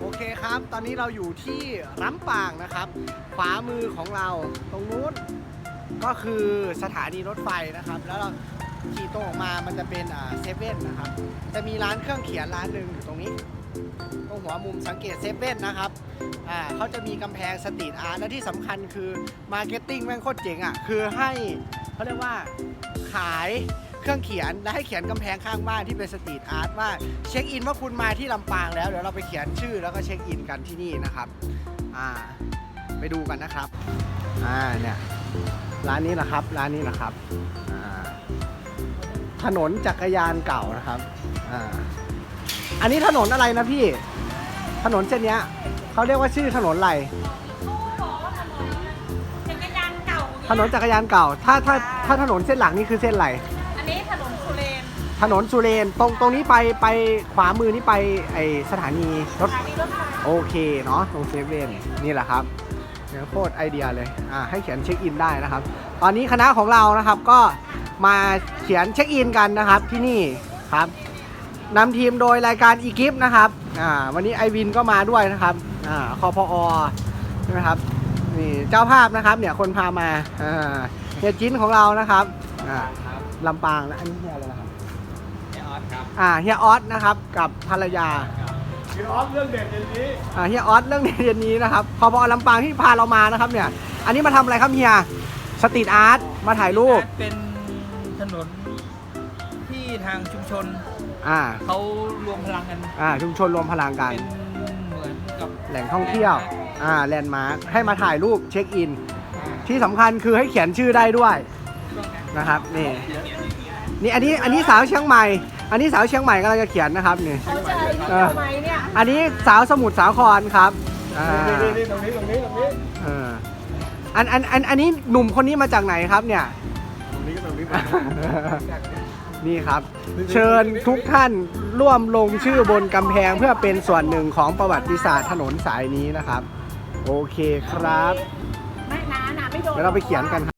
โอเคครับ ตอนนี้เราอยู่ที่ร้ำปางนะครับ ขวามือของเราตรงนู้นก็คือสถานีรถไฟนะครับ แล้วเราขี่ตรงออกมามันจะเป็นเซเว่นนะครับ จะมีร้านเครื่องเขียนร้านหนึ่งอยู่ตรงนี้ ตรงหัวมุมสังเกตเซเว่นนะครับอ่าเขาจะมีกำแพงสตรีทอาร์ตและที่สำคัญคือมาร์เก็ตติ้งแม่งโคตรเจ๋งอะ คือให้เขาเรียกว่าขาย เครื่องเขียนและให้เขียนกำแพงข้างบ้านที่เป็นสตรีทอาร์ตว่าเช็คอินว่าคุณมาที่ลำปางแล้วเดี๋ยวเราไปเขียนชื่อแล้วก็เช็คอินกันที่นี่นะครับอ่าไปดูกันนะครับอ่าเนี่ยร้านนี้นะครับร้านนี้นะครับอ่าถนนจักรยานเก่านะครับอ่าอันนี้ถนนอะไรนะพี่ ถนนเส้นเนี้ยเขาเรียกว่าชื่อถนนอะไรจักรยานเก่าถนนจักรยานเก่า ถ้าถ้าถ้าถนนเส้นหลังนี่คือเส้นอะไร ถนนสุเรนตรงตรงนี้ไปไปขวามือนี่ไปไอสถานีรถสถานีรถไฟโอเคเนาะตรงเซเว่นนี่แหละครับเนี่ยโคตรไอเดียเลยอ่าให้เขียนเช็คอินได้นะครับ ตอนนี้คณะของเรานะครับก็มาเขียนเช็คอินกันนะครับที่นี่ครับนำทีมโดยรายการอีกิฟนะครับอ่าวันนี้ไอวินก็มาด้วยนะครับอ่าคอพอใช่ไหมครับนี่เจ้าภาพนะครับเนี่ยคนพามาอ่าเฮียจิ้นของเรานะครับอ่าลำปางนะอันนี้เฮียอะไรนะครับเฮีย ออสครับอ่าเฮียออสนะครับกับภรรยาเฮียออสเรื่องเด็ดเรื่องนี้อ่าเฮียออสเรื่องเรียนนี้นะครับพอพอลำปางที่พาเรามานะครับเนี่ย อันนี้มาทำอะไรครับเฮียสตรีทอาร์ตมาถ่ายรูปเป็นถนนที่ทางชุมชนอ่าเขารวมพลังกันอ่าชุมชนรวมพลังกันเป็นเหมือนกับแหล่งท่องเที่ยวอ่าแลนด์มาร์คให้มาถ่ายรูปเช็คอิน ที่สำคัญคือให้เขียนชื่อได้ด้วยนะครับนี่นี่อันนี้อันนี้สาวเชียงใหม่ อันนี้สาวเชียงใหม่กำลังจะเขียนนะครับนี่ เขาจะไอ้นี่เออทำไมเนี่ยอันนี้สาวสมุทรสาครครับอ่านี่นี่ตรงนี้ตรงนี้ตรงนี้เอออันอันอันอันนี้หนุ่มคนนี้มาจากไหนครับเนี่ย ตรงนี้ตรงนี้นี่ครับ เชิญทุกท่านร่วมลงชื่อบนกำแพงเพื่อเป็นส่วนหนึ่งของประวัติศาสตร์ถนนสายนี้นะครับ โอเคครับไม่นะนะไม่โดน เดี๋ยวเราไปเขียนกันครับ